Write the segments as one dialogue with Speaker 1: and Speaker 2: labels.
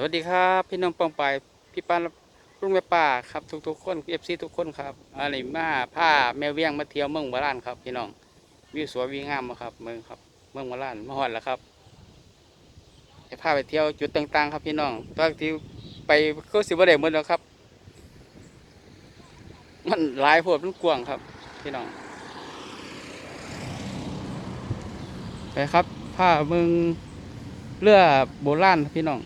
Speaker 1: สวัสดีครับ พี่น้องปองไปายพี่ปานลุงแม่ป่าครับทุกๆคนเอฟซีทุกคนครับอันนี้มาผ้าแมวเวียงมาเที่ยวเมืองโบราณครับ พี่น้องวิวสวยวิวงามมาครับเมืองครับ เมืองโบราณมาฮอดแล้วครับจะพาไปเที่ยวจุดต่างๆ ครับพี่น้องตอนที่ไปก็สิบ่ได้หมดแล้วครับ มันหลายโพดมันกว้างครับ พี่น้องไปครับผ้าเมืองเรือโบราณพี่น้อง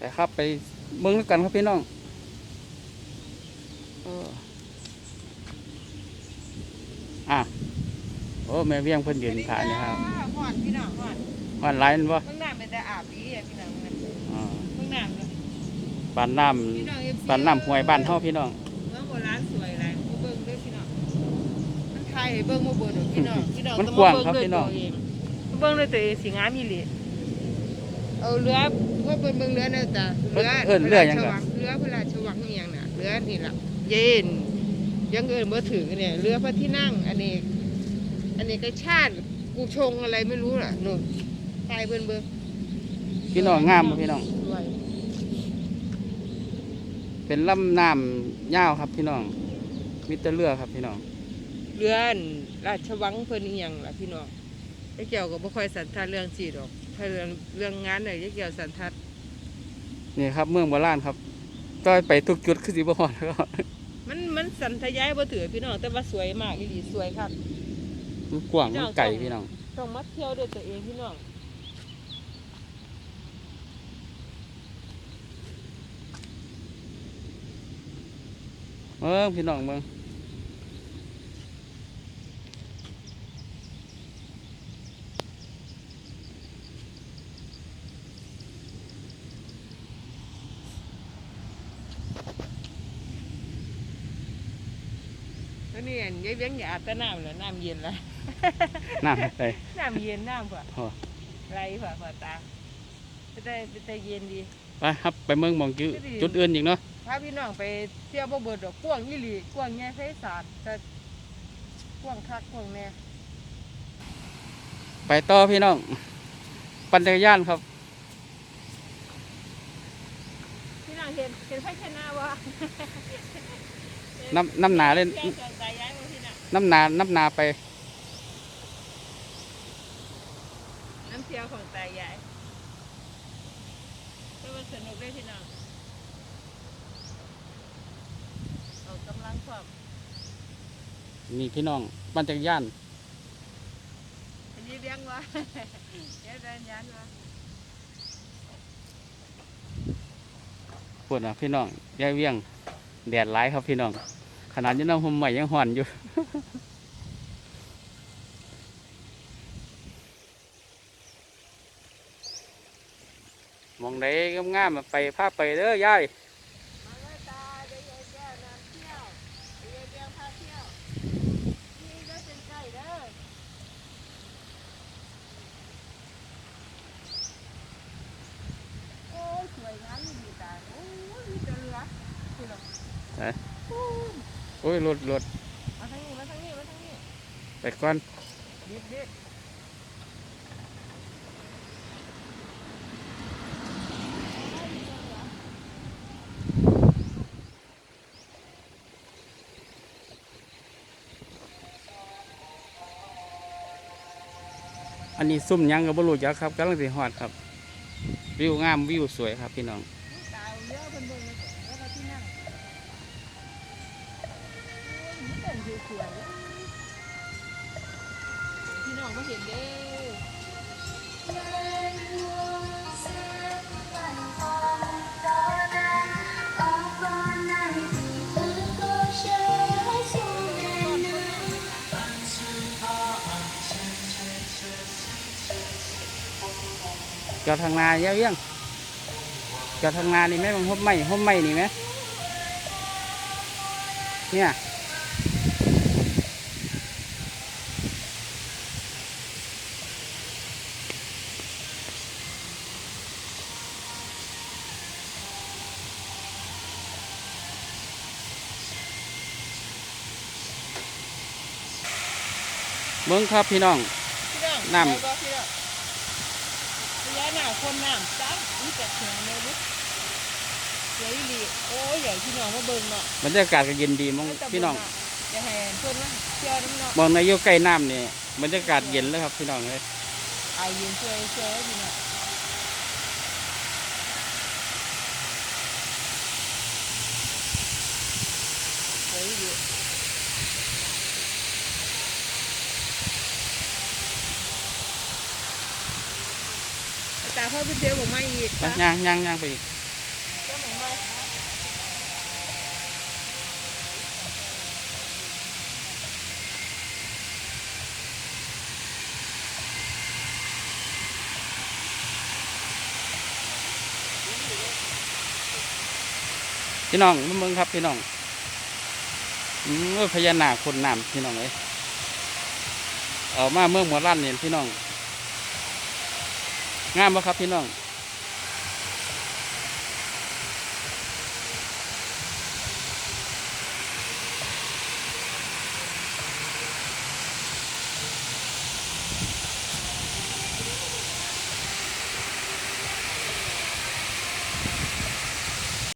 Speaker 1: ไปครับไปเมืองด้วยกันครับพี่น้องเอออะโอ้แม่เวียงเพิ่นยืนถ่ายนี่ครับ
Speaker 2: หอดพี่น้องหอด
Speaker 1: วันไรนั่นบ่
Speaker 2: เพิ่งน้ำเป็นแต่อาบดีอะพี่น้องเอ่าพิ่งน้ำเลย
Speaker 1: ปานน้
Speaker 2: พี่น้องเอฟซีำ
Speaker 1: ปานน้ำห้วยบ้านเฮาพี่น้อง
Speaker 2: เมืองโบราณสวยอะไรมาเบิ่งด้วยพี่น้องมันไทยให้เบิ่งมาเบิ่งดอกพี่น้องพี่น้อง
Speaker 1: มัน
Speaker 2: ต้อง
Speaker 1: กว้าง
Speaker 2: มา
Speaker 1: ครับ
Speaker 2: เบิ่งด้วย
Speaker 1: พี่น้
Speaker 2: ตั
Speaker 1: อง
Speaker 2: วเองมาเบิ่งด้วยตัวเองสีงามอีหลีเอาเรือ ว่าเบิ่งเบิ่งเรือเนี่ยจ้ะเรือ
Speaker 1: เอิ้นเรือหยัง
Speaker 2: พ
Speaker 1: ไง
Speaker 2: ระราชวังเรือพระราชวังนี่ยังน่ะเรือนี่ล่ะเย็นยังเอิ้นบ่ถึงเนี่ยเรือพระที่นั่งอันนี้ อันนี้ก็ชาติกูชงอะไรไม่รู้ล่ะนู่นไทยเบิ่งเบิ่ง
Speaker 1: พี่น้องงามบ่พี่น้อง
Speaker 2: สวย
Speaker 1: เป็นลำน้ำยาวครับพี่น้องมิตรเรือครับพี่น้อง
Speaker 2: เรือนราชวังเพิ่นอีหยังล่ะพี่น้องไอ้เกี่ยวก็บ่ค่อยสันทัดเรื่องสิดอก ถ้าเรื่องเรื่องงานเนี่ยไอ้เกี่ยวสันทัด
Speaker 1: นี่ครับเมืองโบราณครับต้อยไปทุกจุดคือสิบ่ฮอดครับ
Speaker 2: มันมันสันทยายบ่ถือพี่น้องแต่ว่าสวยมากอีหลีสวยครับ
Speaker 1: มันกว้างมันไก่พี่น้อง
Speaker 2: ต้องมาเที่ยวด้วยตัวเองพี่น้อง
Speaker 1: เมืองพี่น้องเมือง
Speaker 2: แล้วนี่อันยายเวียงอย่าอาบแต่น้ำแล้วน้ำเย็นแล้ว
Speaker 1: น้ำไป
Speaker 2: น้ำเย็นน้ำกว่า
Speaker 1: โอ้
Speaker 2: ไหลกว่าพอตาไปแต่ไปแต่เย็นดี
Speaker 1: ไปครับไปเมืองหมองจุจุดอื่นอีกเนาะ
Speaker 2: พาพี่น้องไปเที่ยวบ่เบิดดอกกว้างอีหลีกว้างแง่ไพศาลแต่กว้างคักกว้างแน่
Speaker 1: ไปต่อพี่น้อง ปั่นจักรยานครับ
Speaker 2: พี่น้องเห็นเห็นไฟชนะวะ
Speaker 1: น้ำน้ำหนาเล่น
Speaker 2: เที่ยวจนตายย้ายมาพี่น่ะ
Speaker 1: น้ำหนาน้ำหนาไป
Speaker 2: น้ำเที่ยวของตายย้ายก็มันสนุกด้วยพี่น้องออกกำลังความ
Speaker 1: นี่พี่น้องปั่นจักรยาน
Speaker 2: อันนี้เลี้ยงวะเดี๋ยวเดินยันวะ
Speaker 1: ปวดนะพี่น้องยายเวียงแดดร้ายครับพี่น้อง ขนาดยังน้ำห่มใหม่ยังห่อนอยู่ มองไหนงามๆไปภาไปเด้อยาย
Speaker 2: มาเลยตาเดี๋ยวเดี๋ยวเดี๋ยวน้ำเที่ยวเดี๋ยวเดี๋ยวพาเที่ยวนี่ก็เป็นใกล้เด้อโอ้ยสวยงามดีตาโอ้ยมีแต่เรือพี่น้อง
Speaker 1: โอ้ยรถรถ
Speaker 2: มาทางนี้มาทางนี้มาทางนี้
Speaker 1: ไปก่อน
Speaker 2: ดิบดิบ
Speaker 1: อันนี้ซุ่มหยังกับบรูจักครับกำลังสิฮอดครับ วิวงามวิวสวยครับพี่น้อง
Speaker 2: สวยๆเลยพี่น้องมาเห็นเด้อ
Speaker 1: จอดทางนาเยอะเยี่ยงจอดทางนานี่ไหมมันห่มไหมห่มไหมนี่ไหมเนี่ย เมืองครับพี่น้อง
Speaker 2: พี่น้อง
Speaker 1: น้ำ
Speaker 2: ไปบ่พี่น้องพญานาคคนน้ำจ้านี่แต่แข็งเลยลูกเดี๋ยวอีหลีโอ้ยใหญ่พี่น้องมาเบิ่งเนาะ
Speaker 1: บรรยากาศก็เย็นดีมองพี่น้อง
Speaker 2: อย่าให้เพิ่นว่าเชื่อน้ำเนาะ
Speaker 1: มองในอยู่ใกล้น้ำนี่บรรยากาศเย็นเลยครับพี่น้องเลย
Speaker 2: ไอเย็นเชื่อเชื่อพี่น้องเดี๋ยวอีหลี อาจารย์พ่อไปเจอผมมาอีก
Speaker 1: ไป
Speaker 2: จ้ะ
Speaker 1: ย่างย่างย่างไปอีกพี่น้องมาเมืองครับพี่น้องอืมพญานาคคนน้ำพี่น้องเลยออกมาเมืองหมอลั่นเนี่ยพี่น้อง งามปะครับพี่น้อง